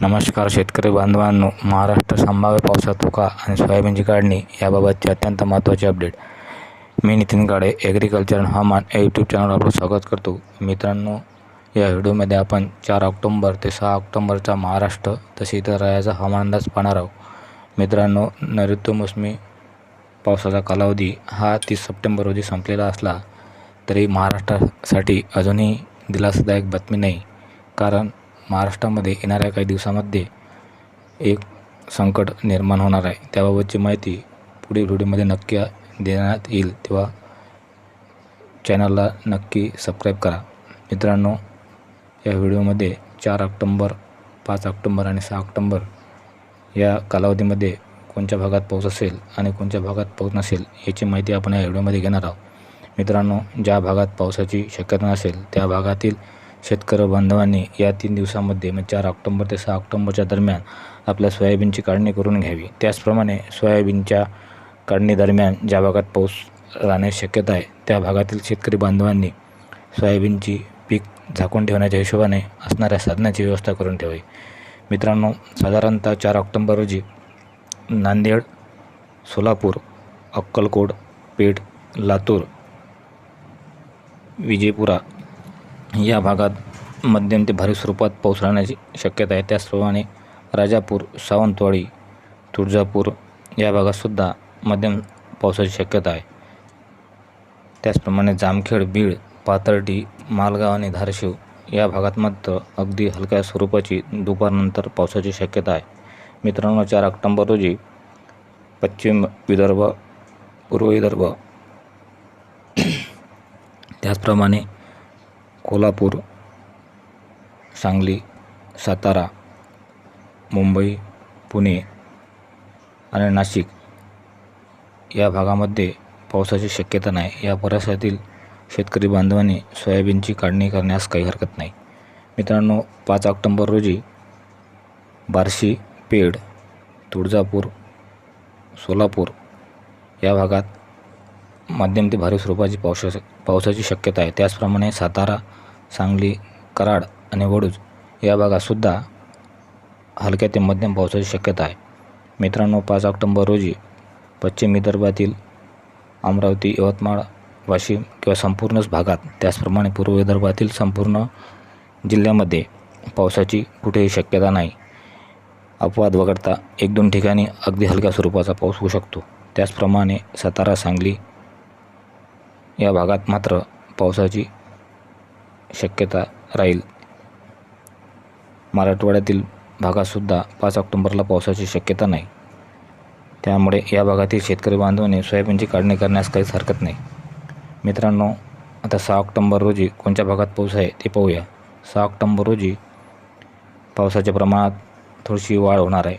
नमस्कार शेतकरी बांधवांनो महाराष्ट्र संभाव्य पावसात धोका आणि सोयाबीनची काढणी याबाबतचे अत्यंत महत्त्वाचे अपडेट. मी नितीन काळे ॲग्रिकल्चर हवामान या यूट्यूब चॅनलवर आपलं स्वागत करतो. मित्रांनो या व्हिडिओमध्ये आपण चार ऑक्टोंबर ते सहा ऑक्टोंबरचा महाराष्ट्र तसे इतर राज्याचा हवामान अंदाज पाहणार आहोत. मित्रांनो नैऋत्य मोसमी पावसाचा कालावधी हा तीस सप्टेंबर रोजी संपलेला असला तरी महाराष्ट्रासाठी अजूनही दिलासादायक बातमी नाही. कारण महाराष्ट्रामध्ये येणाऱ्या काही दिवसामध्ये एक संकट निर्माण होणार आहे. त्याबाबतची माहिती पुढील व्हिडिओमध्ये नक्की देण्यात येईल. तेव्हा चॅनलला नक्की सबस्क्राईब करा. मित्रांनो या व्हिडिओमध्ये चार ऑक्टोंबर पाच ऑक्टोंबर आणि सहा ऑक्टोंबर या कालावधीमध्ये कोणत्या भागात पाऊस असेल आणि कोणत्या भागात पाऊस नसेल याची माहिती आपण या व्हिडिओमध्ये घेणार आहोत. मित्रांनो ज्या भागात पावसाची शक्यता नसेल त्या भागातील शेतकरी बांधवांनी या तीन दिवसामध्ये म्हणजे चार ऑक्टोंबर ते सहा ऑक्टोंबरच्या दरम्यान आपल्या सोयाबीनची काढणी करून घ्यावी. त्याचप्रमाणे सोयाबीनच्या काढणीदरम्यान ज्या भागात पाऊस राहण्याची शक्यता आहे त्या भागातील शेतकरी बांधवांनी सोयाबीनची पीक झाकून ठेवण्याच्या हिशोबाने असणाऱ्या साधनाची व्यवस्था करून ठेवावी. मित्रांनो साधारणतः चार ऑक्टोंबर रोजी नांदेड सोलापूर अक्कलकोट पेठ लातूर विजयपुरा या भागात मध्यम ते भारी स्वरूपात पाऊस राहण्याची शक्यता आहे. त्याचप्रमाणे राजापूर सावंतवाडी तुळजापूर या भागातसुद्धा मध्यम पावसाची शक्यता आहे. त्याचप्रमाणे जामखेड बीड पाथर्डी मालगाव आणि धारशिव या भागात मात्र अगदी हलक्या स्वरूपाची दुपारनंतर पावसाची शक्यता आहे. मित्रांनो चार ऑक्टोंबर रोजी पश्चिम विदर्भ पूर्व विदर्भ. त्याचप्रमाणे कोल्हापूर सांगली सातारा मुंबई पुणे आणि नाशिक या भागामध्ये पावसाची शक्यता नाही. या परिसरातील शेतकरी बांधवांनी सोयाबीनची काढणी करण्यास काही हरकत नाही. मित्रांनो पाच ऑक्टोंबर रोजी बार्शी पेड तुळजापूर सोलापूर या भागात मध्यम ते भारी स्वरूपाची पावसा पावसाची शक्यता आहे. त्याचप्रमाणे सातारा सांगली कराड आणि वडूज या भागातसुद्धा हलक्या ते मध्यम पावसाची शक्यता आहे. मित्रांनो पाच ऑक्टोंबर रोजी पश्चिम विदर्भातील अमरावती यवतमाळ वाशिम किंवा संपूर्णच भागात त्याचप्रमाणे पूर्व विदर्भातील संपूर्ण जिल्ह्यामध्ये पावसाची कुठेही शक्यता नाही. अपवाद वगळता एक दोन ठिकाणी अगदी हलक्या स्वरूपाचा पाऊस होऊ शकतो. त्याचप्रमाणे सातारा सांगली या भागात मात्र पावसाची शक्यता राहील. मराठवाड्यातील भागातसुद्धा पाच ऑक्टोंबरला पावसाची शक्यता नाही. त्यामुळे या भागातील शेतकरी बांधवांनी सोयाबीनची काढणी करण्यास काहीच हरकत नाही. मित्रांनो आता सहा ऑक्टोंबर रोजी कोणत्या भागात पाऊस आहे ते पाहूया. सहा ऑक्टोंबर रोजी पावसाच्या प्रमाणात थोडीशी वाढ होणार आहे.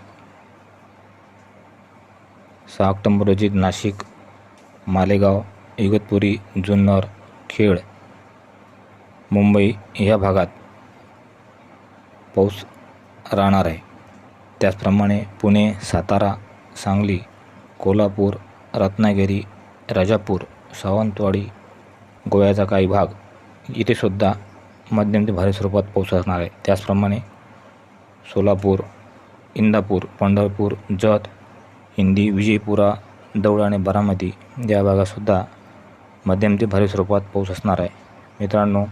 सहा ऑक्टोंबर रोजी नाशिक मालेगाव इगतपुरी जुन्नर खेड मुंबई ह्या भागात पाऊस राहणार आहे. त्याचप्रमाणे पुणे सातारा सांगली कोल्हापूर रत्नागिरी राजापूर सावंतवाडी गोव्याचा काही भाग इथेसुद्धा मध्यम ते भारी स्वरूपात पाऊस असणार आहे. त्याचप्रमाणे सोलापूर इंदापूर पंढरपूर जत हिंदी विजयपुरा दौड आणि बारामती या भागातसुद्धा मध्यम ते भारी स्वरूपात पाऊस असणार आहे. मित्रांनो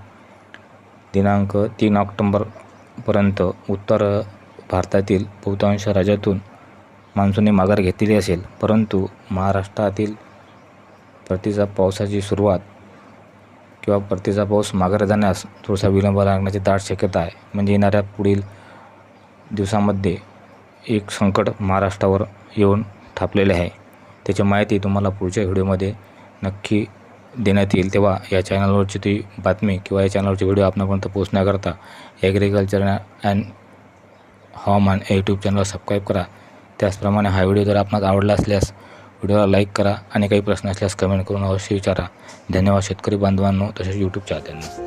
दिनांक तीन ऑक्टोंबरपर्यंत उत्तर भारतातील बहुतांश राज्यातून मान्सूनने माघार घेतलेली असेल. परंतु महाराष्ट्रातील परतीचा पावसाची सुरुवात किंवा परतीचा पाऊस माघार जाण्यास थोडासा विलंब लागण्याची दाट शक्यता आहे. म्हणजे येणाऱ्या पुढील दिवसामध्ये एक संकट महाराष्ट्रावर येऊन ठापलेले आहे. त्याची माहिती तुम्हाला पुढच्या व्हिडिओमध्ये नक्की देण्यात येईल तेव्हा या चॅनलवरची ती बातमी किंवा या चॅनलवरचे व्हिडिओ आपणापर्यंत पोहोचण्याकरता ॲग्रिकल्चर अँड हवामान या यूट्यूब चॅनलला सबस्क्राईब करा. त्याचप्रमाणे हा व्हिडिओ जर आपणास आवडला असल्यास व्हिडिओला लाईक करा आणि काही प्रश्न असल्यास कमेंट करून अवश्य विचारा. धन्यवाद शेतकरी बांधवांनो. तसेच यूट्यूब चाहत्यांनो